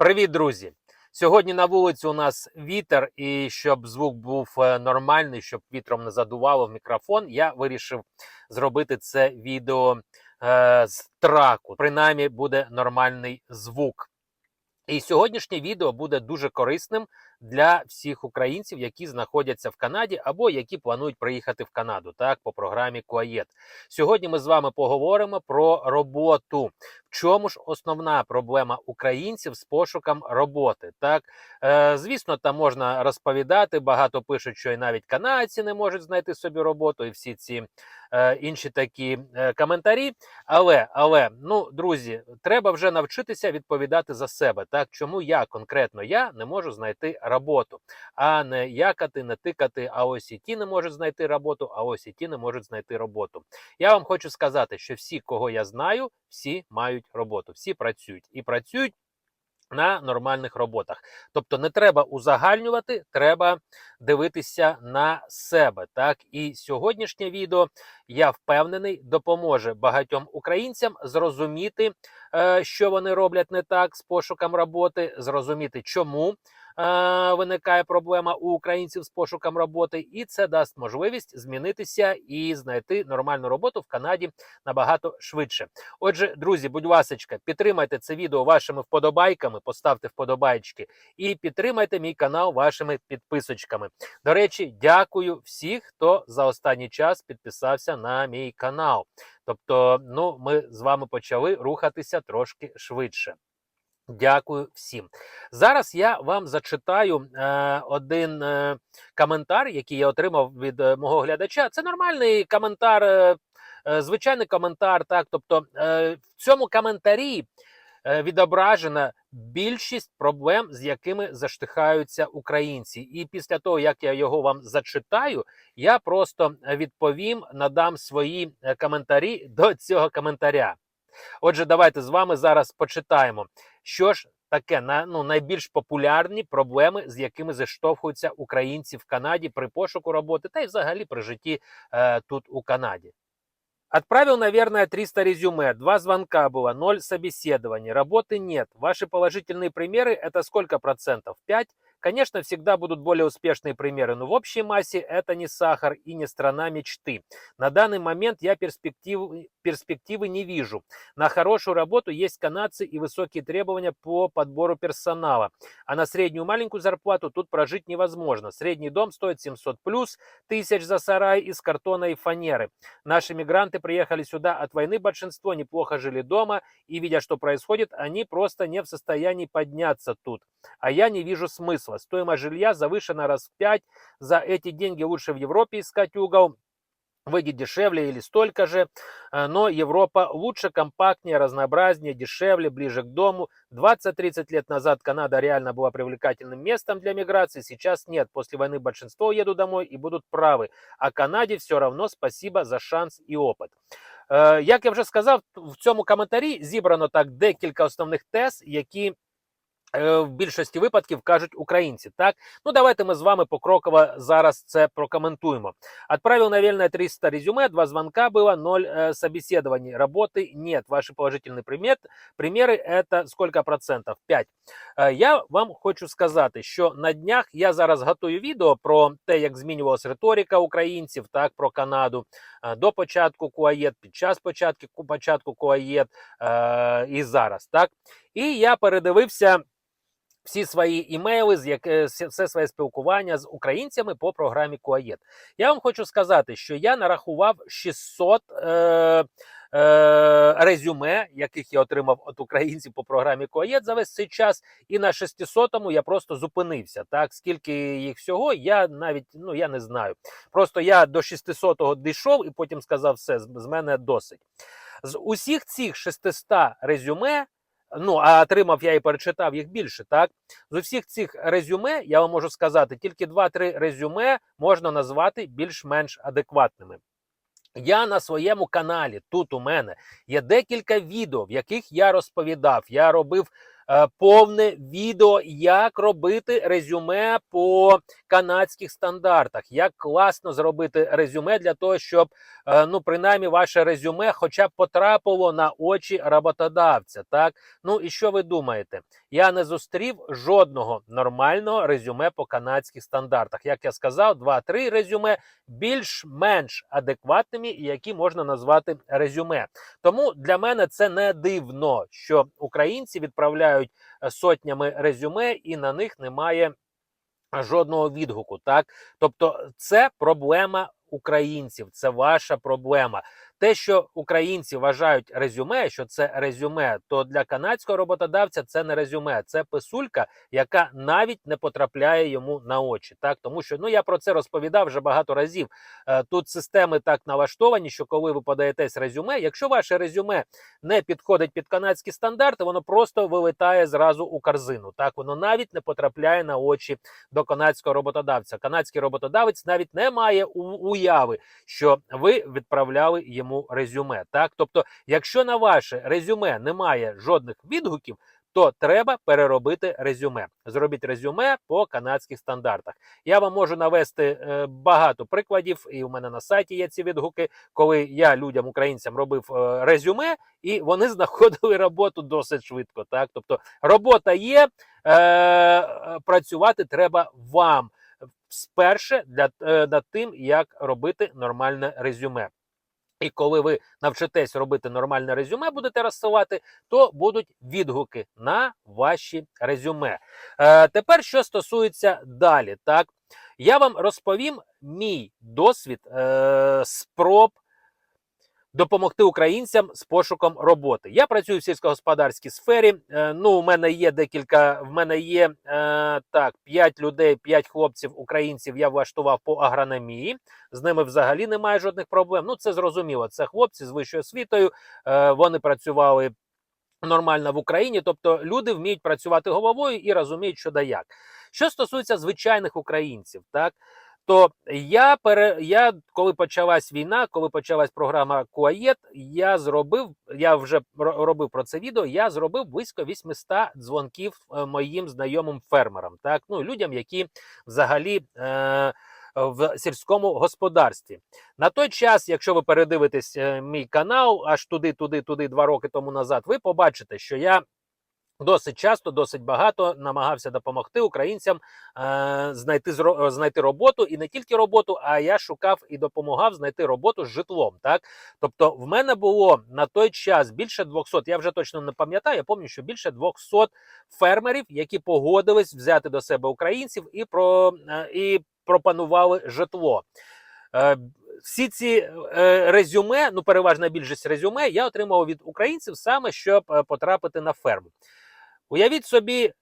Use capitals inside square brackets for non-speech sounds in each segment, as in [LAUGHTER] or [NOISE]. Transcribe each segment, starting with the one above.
Привіт, друзі! Сьогодні на вулиці у нас вітер, і щоб звук був е, нормальний, щоб вітром не задувало в мікрофон, я вирішив зробити це відео е, з траку. Принаймні буде нормальний звук. І сьогоднішнє відео буде дуже корисним для всіх українців, які знаходяться в Канаді або які планують приїхати в Канаду, так по програмі Куаєт. Сьогодні ми з вами поговоримо про роботу. В чому ж основна проблема українців з пошуком роботи? Так, е, звісно, там можна розповідати. Багато пишуть, що і навіть канадці не можуть знайти собі роботу, і всі ці е, інші такі е, коментарі. Але, але, ну, друзі, треба вже навчитися відповідати за себе. Так, чому я конкретно я не можу знайти роботу, а не якати, не тикати. А ось і ті не можуть знайти роботу, а ось і ті не можуть знайти роботу. Я вам хочу сказати, що всі, кого я знаю, всі мають роботу, всі працюють і працюють. На нормальних роботах, тобто не треба узагальнювати, треба дивитися на себе. Так і сьогоднішнє відео я впевнений допоможе багатьом українцям зрозуміти, е, що вони роблять не так з пошуком роботи, зрозуміти, чому е, виникає проблема у українців з пошуком роботи, і це дасть можливість змінитися і знайти нормальну роботу в Канаді набагато швидше. Отже, друзі, будь ласка, підтримайте це відео вашими вподобайками, поставте вподобайки і підтримайте мій канал вашими підписочками. До речі, дякую всіх, хто за останній час підписався на мій канал. Тобто, ну, ми з вами почали рухатися трошки швидше. Дякую всім. Зараз я вам зачитаю е, один е, коментар, який я отримав від е, мого глядача. Це нормальний коментар, е, е, звичайний коментар. Так, тобто е, в цьому коментарі е, відображена більшість проблем, з якими заштихаються українці. І після того, як я його вам зачитаю, я просто відповім, надам свої е, коментарі до цього коментаря. Отже, давайте з вами зараз почитаємо, що ж таке на ну найбільш популярні проблеми, з якими заштовхуються українці в Канаді при пошуку роботи, та й взагалі при житті е, тут у Канаді. Отправил, наверное, 300 резюме, два звонка было, ноль собеседований, работы нет. Ваши положительные примеры – это сколько процентов? 5? Конечно, всегда будут более успешные примеры, но в общей массе это не сахар и не страна мечты. На данный момент я перспектив, перспективы не вижу. На хорошую работу есть канадцы и высокие требования по подбору персонала. А на среднюю маленькую зарплату тут прожить невозможно. Средний дом стоит 700 плюс тысяч за сарай из картона и фанеры. Наши мигранты приехали сюда от войны, большинство неплохо жили дома, и видя, что происходит, они просто не в состоянии подняться тут. А я не вижу смысла. Стоимость жилья завышена раз в пять. За эти деньги лучше в Европе искать угол Выйдет дешевле или столько же, Э, но Европа лучше, компактнее, разнообразнее, дешевле, ближе к дому. 20-30 лет назад Канада реально была привлекательным местом для миграции, сейчас нет. После войны большинство едут домой и будут правы. А Канаді все равно спасибо за шанс і опит. Е, Як я вже сказав, в цьому коментарі зібрано так декілька основних тез, які е, в більшості випадків кажуть українці. Так, ну давайте ми з вами покроково зараз це прокоментуємо. Отправил, наверное, 300 резюме, два звонка было, ноль э, собеседований, работы нет. Ваши положительные примет, примеры это сколько процентов? 5. Е, Я вам хочу сказати, що на днях я зараз готую відео про те, як змінювалася риторика українців, так про Канаду е, до початку Куаєт, під час початку початку Куаєт е, і зараз. Так, і я передивився всі свої імейли, все своє спілкування з українцями по програмі Куаєт. Я вам хочу сказати, що я нарахував 600 е, е, резюме, яких я отримав від українців по програмі Куаєт за весь цей час. І на 600-му я просто зупинився. Так, скільки їх всього, я навіть ну я не знаю. Просто я до 600-го дійшов і потім сказав, все з мене досить. З усіх цих 600 резюме. Ну, а отримав я і перечитав їх більше, так? З усіх цих резюме, я вам можу сказати, тільки 2-3 резюме можна назвати більш-менш адекватними. Я на своєму каналі, тут у мене, є декілька відео, в яких я розповідав, я робив повне відео, як робити резюме по канадських стандартах, як класно зробити резюме для того, щоб е, ну принаймні ваше резюме, хоча б потрапило на очі роботодавця. Так, ну і що ви думаєте? Я не зустрів жодного нормального резюме по канадських стандартах. Як я сказав, 2-3 резюме більш-менш адекватними, які можна назвати резюме. Тому для мене це не дивно, що українці відправляють е, сотнями резюме, і на них немає жодного відгуку. Так, тобто, це проблема українців, це ваша проблема. Те, що українці вважають резюме, що це резюме, то для канадського роботодавця це не резюме, це писулька, яка навіть не потрапляє йому на очі. Так, тому що ну я про це розповідав вже багато разів. Е, Тут системи так налаштовані, що коли ви подаєтесь резюме, якщо ваше резюме не підходить під канадські стандарти, воно просто вилетає зразу у корзину. Так, воно навіть не потрапляє на очі до канадського роботодавця. Канадський роботодавець навіть не має у- уяви, що ви відправляли йому резюме. Так, тобто, якщо на ваше резюме немає жодних відгуків. То треба переробити резюме. Зробіть резюме по канадських стандартах. Я вам можу навести е, багато прикладів, і у мене на сайті є ці відгуки, коли я людям, українцям, робив е, резюме, і вони [LAUGHS] знаходили роботу досить швидко. Так, тобто робота є, е, е, працювати треба вам сперше для е, над тим, як робити нормальне резюме. І коли ви навчитесь робити нормальне резюме, будете розсилати, то будуть відгуки на ваші резюме. Е, тепер, що стосується далі, так я вам розповім мій досвід е, спроб допомогти українцям з пошуком роботи. Я працюю в сільськогосподарській сфері. Е, ну, у мене є декілька. В мене є е, так, 5 людей, 5 хлопців, українців. Я влаштував по агрономії. З ними взагалі немає жодних проблем. Ну, це зрозуміло. Це хлопці з вищою освітою. Е, вони працювали. Нормально в Україні, тобто люди вміють працювати головою і розуміють, що да як. Що стосується звичайних українців, так то я пере я коли почалась війна, коли почалась програма Куаєт, я зробив, я вже робив про це відео. Я зробив близько 800 дзвонків е, моїм знайомим фермерам, так ну людям, які взагалі. Е- в сільському господарстві на той час, якщо ви передивитесь е, мій канал, аж туди, туди, туди, два роки тому назад, ви побачите, що я досить часто, досить багато намагався допомогти українцям е, знайти зро- знайти роботу, і не тільки роботу, а я шукав і допомагав знайти роботу з житлом. Так, тобто, в мене було на той час більше 200, Я вже точно не пам'ятаю. Я пам'ятаю, що більше 200 фермерів, які погодились взяти до себе українців і про е, і пропонували житло. Е, всі ці е, резюме, ну переважна більшість резюме, я отримав від українців саме щоб е, потрапити на ферму. Уявіть собі,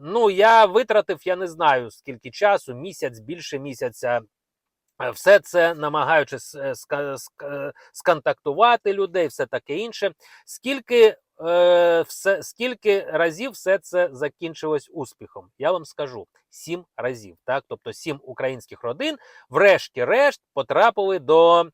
ну я витратив, я не знаю скільки часу, місяць, більше місяця. е, Все це намагаючись е, сконтактувати людей, все таке інше. Скільки, е, все, скільки разів все це закінчилось успіхом? Я вам скажу сім разів. Так, тобто сім українських родин, врешті-решт, потрапили до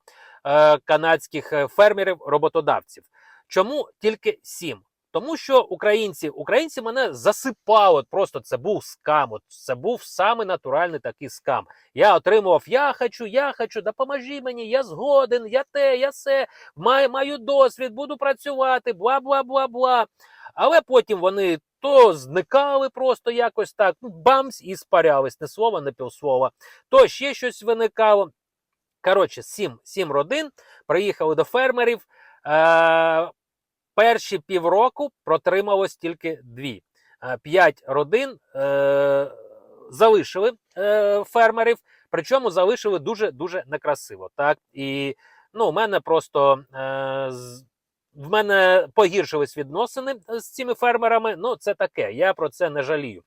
е, канадських е, фермерів-роботодавців. Чому тільки сім? Тому що українці, українці мене засипали. Просто це був скам. От це був саме натуральний такий скам. Я отримував, я хочу, я хочу, допоможи мені, я згоден, я те, я се, маю, маю досвід, буду працювати, бла бла бла бла. Але потім вони то зникали просто якось так, ну, бамс і спарялись, не слова, не півслова, то ще щось виникало. Коротше, сім, сім родин приїхали до фермерів. Е, перші півроку протрималось тільки дві. Е, П'ять родин е, залишили е, фермерів, причому залишили дуже дуже некрасиво. Так і ну, у мене просто е, з- в мене погіршились відносини з цими фермерами. Ну, це таке. Я про це не жалію.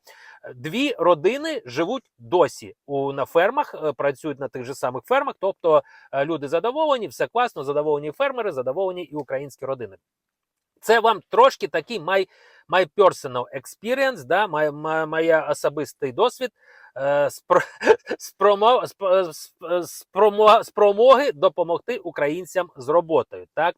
Дві родини живуть досі у на фермах, е, працюють на тих же самих фермах. Тобто е, люди задоволені, все класно, задоволені фермери, задоволені і українські родини. Це вам трошки такий my, my personal experience, да, моя, моя, особистий досвід е, спро, [LAUGHS] спромо, спромо, спромоги допомогти українцям з роботою. Так?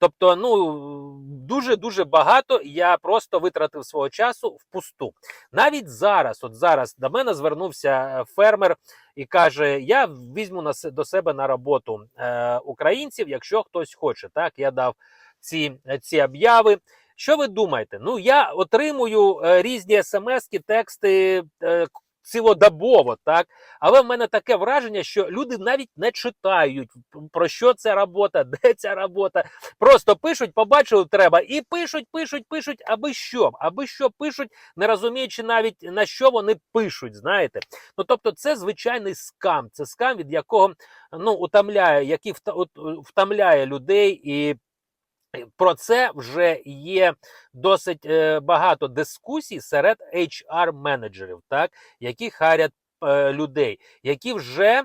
Тобто, ну дуже дуже багато я просто витратив свого часу впусту. Навіть зараз, от зараз до мене звернувся е, фермер і каже: Я візьму до себе на роботу е, українців, якщо хтось хоче. Так, я дав ці, ці обяви. Що ви думаєте? Ну, я отримую е, різні смски, тексти е, цілодобово, так. Але в мене таке враження, що люди навіть не читають про що ця робота, [LAUGHS] де ця робота. Просто пишуть, побачили, треба, і пишуть, пишуть, пишуть, аби що, аби що пишуть, не розуміючи навіть на що вони пишуть. Знаєте, ну тобто, це звичайний скам. Це скам, від якого ну утомляє, який вта- от, е, втомляє людей і. Про це вже є досить е, багато дискусій серед HR-менеджерів, так, які харять е, людей, які вже е,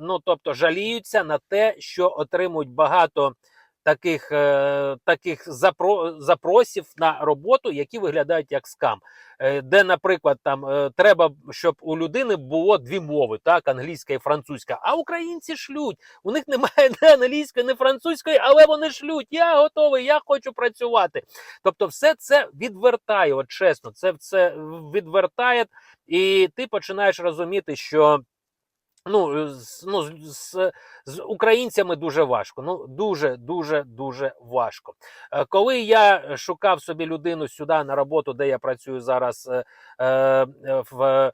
ну, тобто, жаліються на те, що отримують багато таких, е, таких запро, запросів на роботу, які виглядають як скам. Е, де, наприклад, там е, треба, щоб у людини було дві мови, так, англійська і французька, а українці шлють. У них немає ні англійської, ні французької, але вони шлють. Я готовий, я хочу працювати. Тобто, все це відвертає, от чесно, це все відвертає, і ти починаєш розуміти, що. Ну, з, ну, з, з, з українцями дуже важко. Ну, дуже, дуже, дуже важко. Е, Коли я шукав собі людину сюди на роботу, де я працюю зараз е, е, в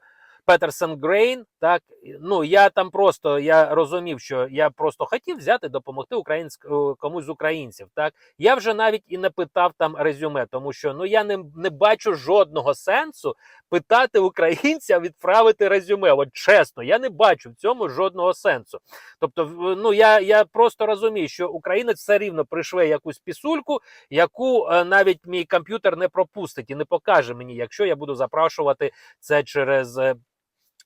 Петерсон Грейн, так ну я там просто я розумів, що я просто хотів взяти допомогти українськ, е, комусь з українців. Так я вже навіть і не питав там резюме, тому що ну я не, не бачу жодного сенсу питати українця відправити резюме. От чесно, я не бачу в цьому жодного сенсу. Тобто, ну я, я просто розумію, що українець все рівно прийшли якусь пісульку, яку е, навіть мій комп'ютер не пропустить і не покаже мені, якщо я буду запрашувати це через.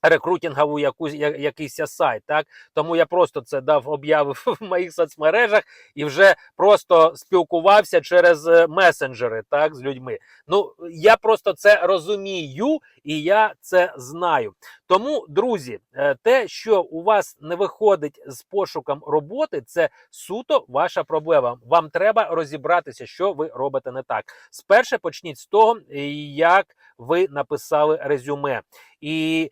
Рекрутингову якусь якийсь сайт, так тому я просто це дав обяви [LAUGHS] в моїх соцмережах і вже просто спілкувався через е, месенджери, так з людьми. Ну я просто це розумію і я це знаю. Тому, друзі, е, те, що у вас не виходить з пошуком роботи, це суто ваша проблема. Вам треба розібратися, що ви робите не так. Спершу почніть з того, як ви написали резюме. І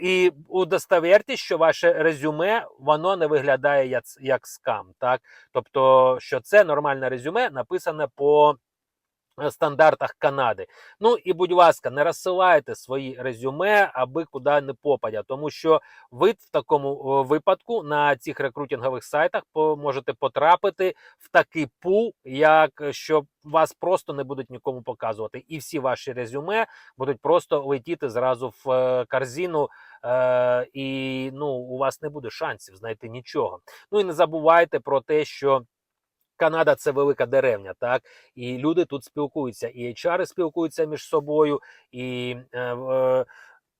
І удостовіртесь, що ваше резюме воно не виглядає як, як скам, так? Тобто, що це нормальне резюме, написане по стандартах Канади. Ну і будь ласка, не розсилайте свої резюме, аби куди не попадя, тому що ви в такому випадку на цих рекрутингових сайтах можете потрапити в такий пул, як е, що вас просто не будуть нікому показувати, і всі ваші резюме будуть просто летіти зразу в е, корзину, е, і ну у вас не буде шансів знайти нічого. Ну і не забувайте про те, що. Канада це велика деревня, так і люди тут спілкуються, і HR спілкуються між собою, і е, в-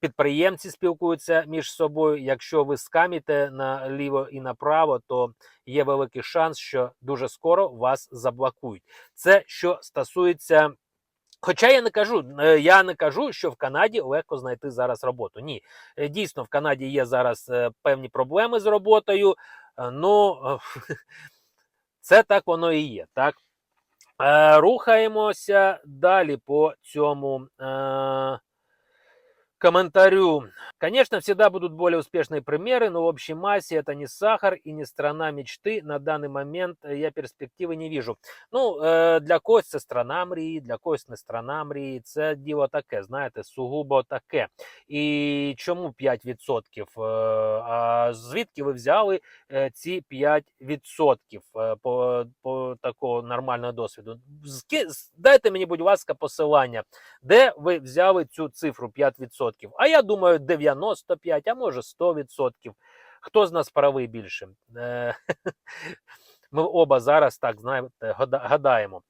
підприємці спілкуються між собою. Якщо ви скаміте наліво і направо, то є великий шанс, що дуже скоро вас заблокують. Це що стосується. Хоча я не кажу, е, я не кажу, що в Канаді легко знайти зараз роботу. Ні, Е, дійсно, в Канаді є зараз е, певні проблеми з роботою. е, Ну е, [LAUGHS] це так воно і є. Так? Е, рухаємося далі по цьому е, комментарию. Конечно, всегда будут более успешные примеры, но в общей массе это не сахар и не страна мечты. На данный момент э, я перспективи не вижу. Ну, е, для когось це страна мрії, для когось не страна мрії. Це діло таке, знаєте, сугубо таке. І чому 5%? Е, а звідки ви взяли е, ці 5% е, по, по такого нормального досвіду? Ски- з- Дайте мені, будь ласка, посилання, де ви взяли цю цифру 5%. А я думаю, 95, а може 100%. Хто з нас правий більше? Е, [LAUGHS] Ми оба зараз так знаєте, гадаємо.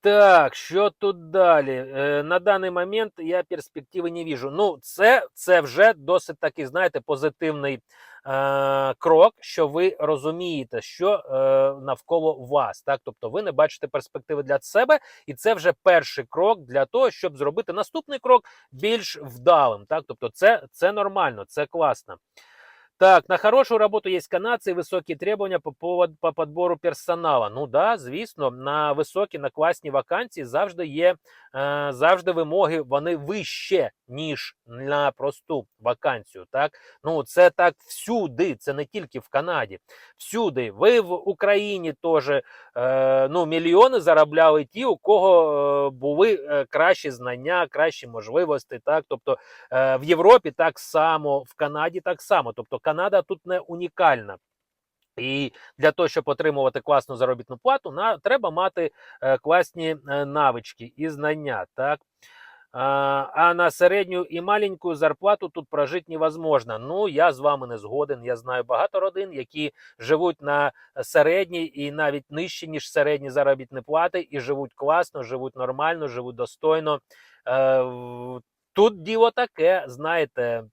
Так, що тут далі? Е, на даний момент я перспективи не віжу. Ну, це, це вже досить такий, знаєте, позитивний е, крок, що ви розумієте, що е, навколо вас. Так, тобто ви не бачите перспективи для себе, і це вже перший крок для того, щоб зробити наступний крок більш вдалим. Так, тобто, це, це нормально, це класно. Так, на хорошую работу есть канадцы и высокие требования по, поводу, по подбору персонала. Ну да, звісно, на високі, на класні вакансії завжди є завжди вимоги, вони вище, ніж на просту вакансію. Так, ну це так всюди, це не тільки в Канаді. Всюди. Ви в Україні теж е, ну, мільйони заробляли ті, у кого е, були е, кращі знання, кращі можливості. Так, тобто е, в Європі так само, в Канаді так само. Тобто Канада тут не унікальна. І для того, щоб отримувати класну заробітну плату, на, треба мати е, класні е, навички і знання. Так? А, а на середню і маленьку зарплату тут прожити невозможно. Ну, я з вами не згоден. Я знаю багато родин, які живуть на середній і навіть нижче, ніж середні заробітні плати, і живуть класно, живуть нормально, живуть достойно. Е, тут діло таке, знаєте.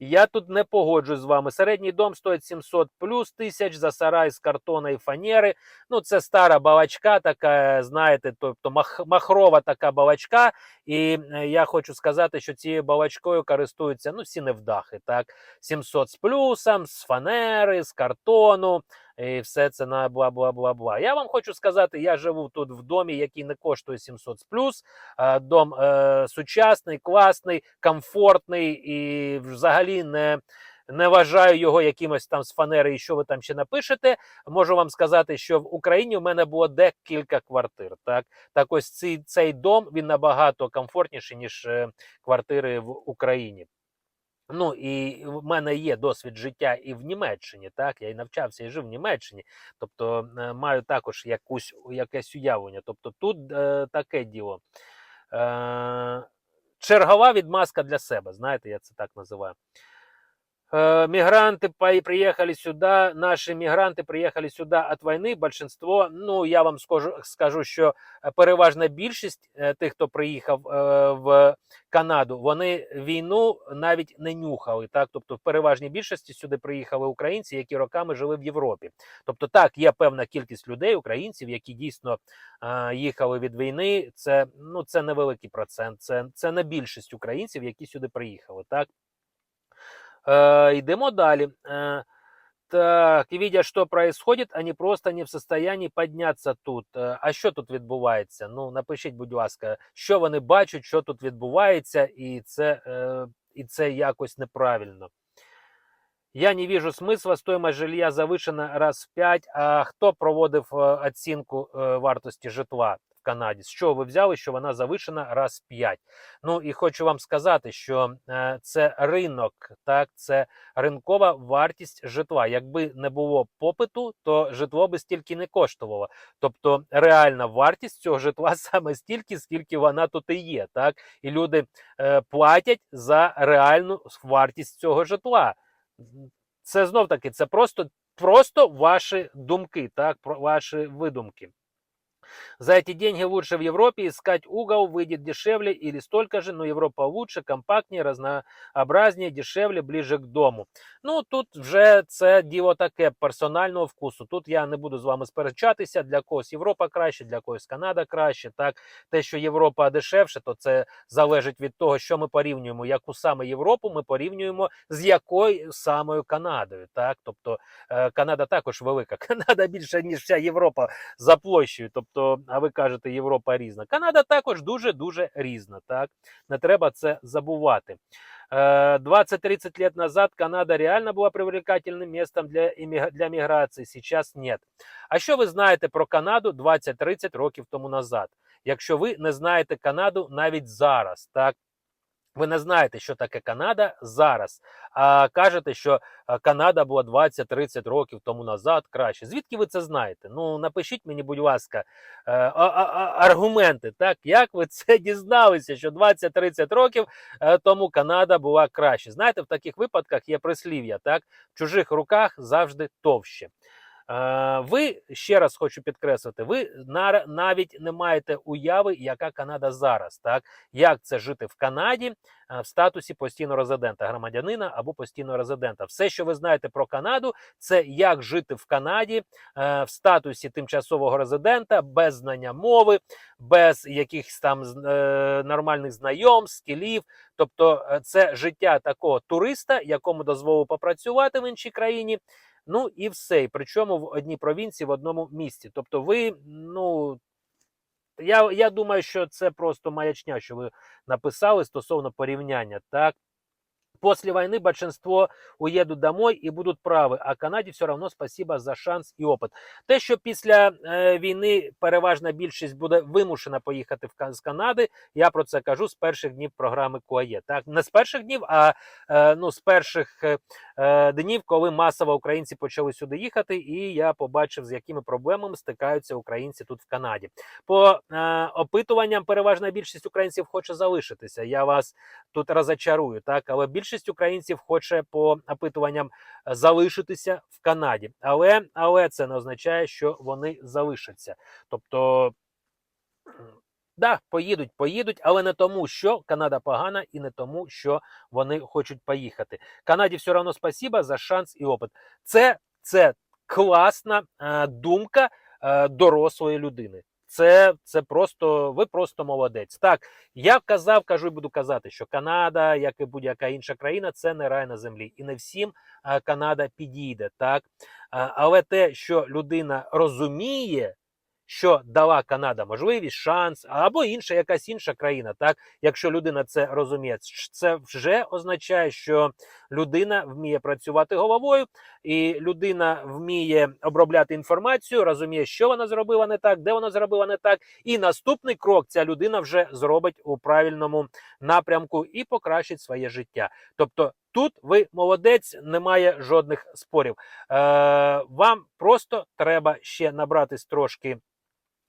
Я тут не погоджуюсь з вами. Середній дом стоїть 700 плюс тисяч за сарай з картона і фанери. Ну, це стара балачка, така, знаєте, тобто мах, махрова така балачка. І е, я хочу сказати, що цією балачкою користуються ну, всі невдахи. Так? 700 з плюсом, з фанери, з картону. І все це на бла бла бла бла. Я вам хочу сказати, я живу тут в домі, який не коштує 700 з плюс. Е, Дом е, сучасний, класний, комфортний і взагалі не. Не вважаю його якимось там з фанери, і що ви там ще напишете. Можу вам сказати, що в Україні в мене було декілька квартир. Так, так ось цей, цей дом він набагато комфортніший, ніж е, квартири в Україні. Ну і в мене є досвід життя і в Німеччині. Так, я і навчався і жив в Німеччині. Тобто е, маю також якусь якесь уявлення. Тобто, тут е, таке діло. Е, чергова відмазка для себе. Знаєте, я це так називаю. Э, мигранты приехали сюда, наши мігранти приїхали сюди від війни. Большинство, ну я вам скажу, скажу, що е, переважна більшість е, тих, хто приїхав в Канаду, вони війну навіть не нюхали. Так, тобто, в переважній більшості сюди приїхали українці, які роками жили в Європі. Тобто, так, є певна кількість людей, українців, які дійсно їхали від війни. Це ну це невеликий процент, це, це не більшість українців, які сюди приїхали. Так. Э, Йдемо далі. Э, Так, і видя, що происходит, они просто не в состоянии піднятися тут. Е, А що тут відбувається? Ну, напишіть, будь ласка, що вони бачать, що тут відбувається, і це, е, і це якось неправильно. Я не вижу смисла, стоимость жилья завишена раз в 5. А хто проводив оцінку вартості житла в Канаді? З чого ви взяли, що вона завишена раз 5? Ну і хочу вам сказати, що е, це ринок, так, це ринкова вартість житла. Якби не було попиту, то житло би стільки не коштувало. Тобто реальна вартість цього житла [LAUGHS] саме стільки, скільки вона тут і є. Так? І люди е, платять за реальну вартість цього житла. Це знов таки, це просто, просто ваші думки, так, про ваші видумки. За эти деньги лучше в Европе искать угол, выйдет дешевле или столько же, но Европа лучше, компактнее, разнообразнее, дешевле, ближе к дому. Ну тут вже це діло таке персонального вкусу. Тут я не буду з вами сперечатися. Для когось Європа краще, для когось Канада краще. Так, те, що Європа дешевше, то це залежить від того, що ми порівнюємо. Яку саме Європу ми порівнюємо з якою самою Канадою. Так, тобто е, Канада також велика. [LAUGHS] Канада більше ніж вся Європа за площею. Тобто, а ви кажете, Європа різна. Канада також дуже дуже різна. Так, не треба це забувати. Э, 20-30 лет назад Канада реально была привлекательным местом для, іміг- для міграції, сейчас нет. А що ви знаєте про Канаду 20-30 років тому назад? Якщо ви не знаєте Канаду навіть зараз, так? ви не знаєте, що таке Канада зараз, а кажете, що Канада була 20-30 років тому назад краще. Звідки ви це знаєте? Ну напишіть мені, будь ласка, е, аргументи, так як ви це дізналися, що 20-30 років е, тому Канада була краще. Знаєте, в таких випадках є прислів'я, так в чужих руках завжди товще. Е, Ви ще раз хочу підкреслити, ви на- навіть не маєте уяви, яка Канада зараз, так як це жити в Канаді в статусі постійного резидента, громадянина або постійного резидента. Все, що ви знаєте про Канаду, це як жити в Канаді е, в статусі тимчасового резидента, без знання мови, без якихось там е, нормальних знайомств, скілів. Тобто, е, це життя такого туриста, якому дозволив попрацювати в іншій країні. Ну і все. І причому в одній провінції, в одному місті. Тобто, ви, ну. Я, я думаю, що це просто маячня, що ви написали стосовно порівняння. Так, После войны большинство уедут домой і будуть праві, а Канаді все одно спасибо за шанс і опит. Те, що після е, війни переважна більшість буде вимушена поїхати в з Канади, я про це кажу з перших днів програми КОАЄ. Так, не з перших днів, а е, ну, з перших е, е, днів, коли масово українці почали сюди їхати, і я побачив, з якими проблемами стикаються українці тут в Канаді. По е, опитуванням переважна більшість українців хоче залишитися. Я вас тут розочарую, так але більшість українців хоче по опитуванням е, залишитися в Канаді. Але, але це не означає, що вони залишаться. Тобто. Да, поїдуть, поїдуть, але не тому, що Канада погана, і не тому, що вони хочуть поїхати. Канаді все одно спасіба за шанс і опит. Це, це класна е, думка е, дорослої людини. Це, це просто ви просто молодець. Так, я казав, кажу і буду казати, що Канада, як і будь-яка інша країна, це не рай на землі, і не всім е, Канада підійде. Так, Е, але те, що людина розуміє, що дала Канада можливість, шанс, або інша якась інша країна. Так, якщо людина це розуміє, це вже означає, що людина вміє працювати головою, і людина вміє обробляти інформацію, розуміє, що вона зробила не так, де вона зробила не так. І наступний крок ця людина вже зробить у правильному напрямку і покращить своє життя. Тобто. Тут ви молодець, немає жодних спорів. Е, вам просто треба ще набратись трошки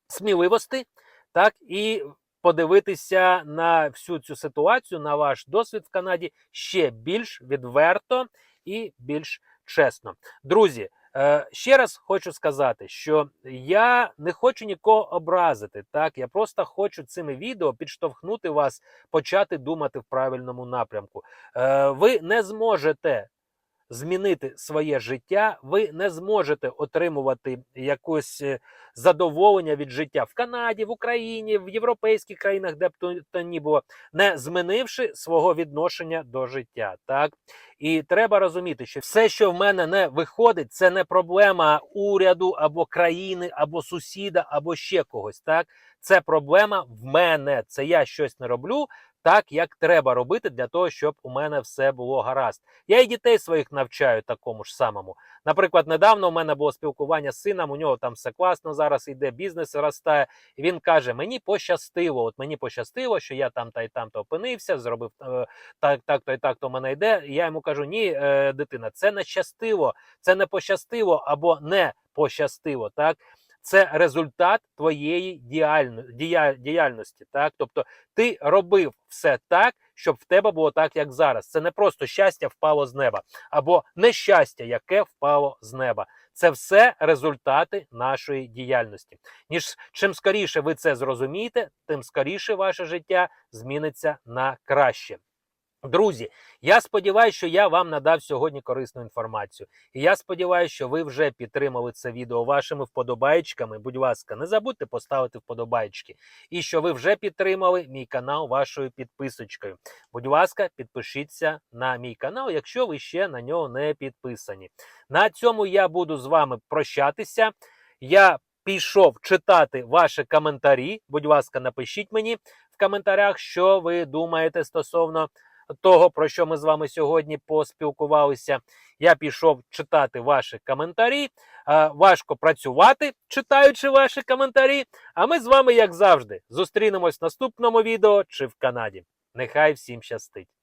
сміливості, так і подивитися на всю цю ситуацію, на ваш досвід в Канаді ще більш відверто і більш чесно. Друзі, е, ще раз хочу сказати, що я не хочу нікого образити. Так, я просто хочу цими відео підштовхнути вас почати думати в правильному напрямку. Е, ви не зможете змінити своє життя, ви не зможете отримувати якось е, задоволення від життя в Канаді, в Україні, в європейських країнах, де б то, ні було, не змінивши свого відношення до життя. Так і треба розуміти, що все, що в мене не виходить, це не проблема уряду або країни, або сусіда, або ще когось. Так, це проблема в мене. Це я щось не роблю. Так, як треба робити для того, щоб у мене все було гаразд. Я і дітей своїх навчаю такому ж самому. Наприклад, недавно у мене було спілкування з сином, у нього там все класно, зараз йде бізнес ростає. І він каже: Мені пощастило, от мені пощастило, що я там та й там то опинився, зробив е, так, так, то і так, то мене йде. І я йому кажу: ні, е, дитина, це не щастиво, це не пощастило або не пощастило. Так. Це результат твоєї діяльності. Так? Тобто ти робив все так, щоб в тебе було так, як зараз. Це не просто щастя впало з неба, або нещастя, яке впало з неба. Це все результати нашої діяльності. Ніж чим скоріше ви це зрозумієте, тим скоріше ваше життя зміниться на краще. Друзі, я сподіваюся, що я вам надав сьогодні корисну інформацію. І я сподіваюся, що ви вже підтримали це відео вашими вподобайчиками. Будь ласка, не забудьте поставити вподобайчики. І що ви вже підтримали мій канал вашою підписочкою. Будь ласка, підпишіться на мій канал, якщо ви ще на нього не підписані. На цьому я буду з вами прощатися. Я пішов читати ваші коментарі. Будь ласка, напишіть мені в коментарях, що ви думаєте стосовно того, про що ми з вами сьогодні поспілкувалися. Я пішов читати ваші коментарі. Важко працювати, читаючи ваші коментарі. А ми з вами, як завжди, зустрінемось в наступному відео чи в Канаді. Нехай всім щастить!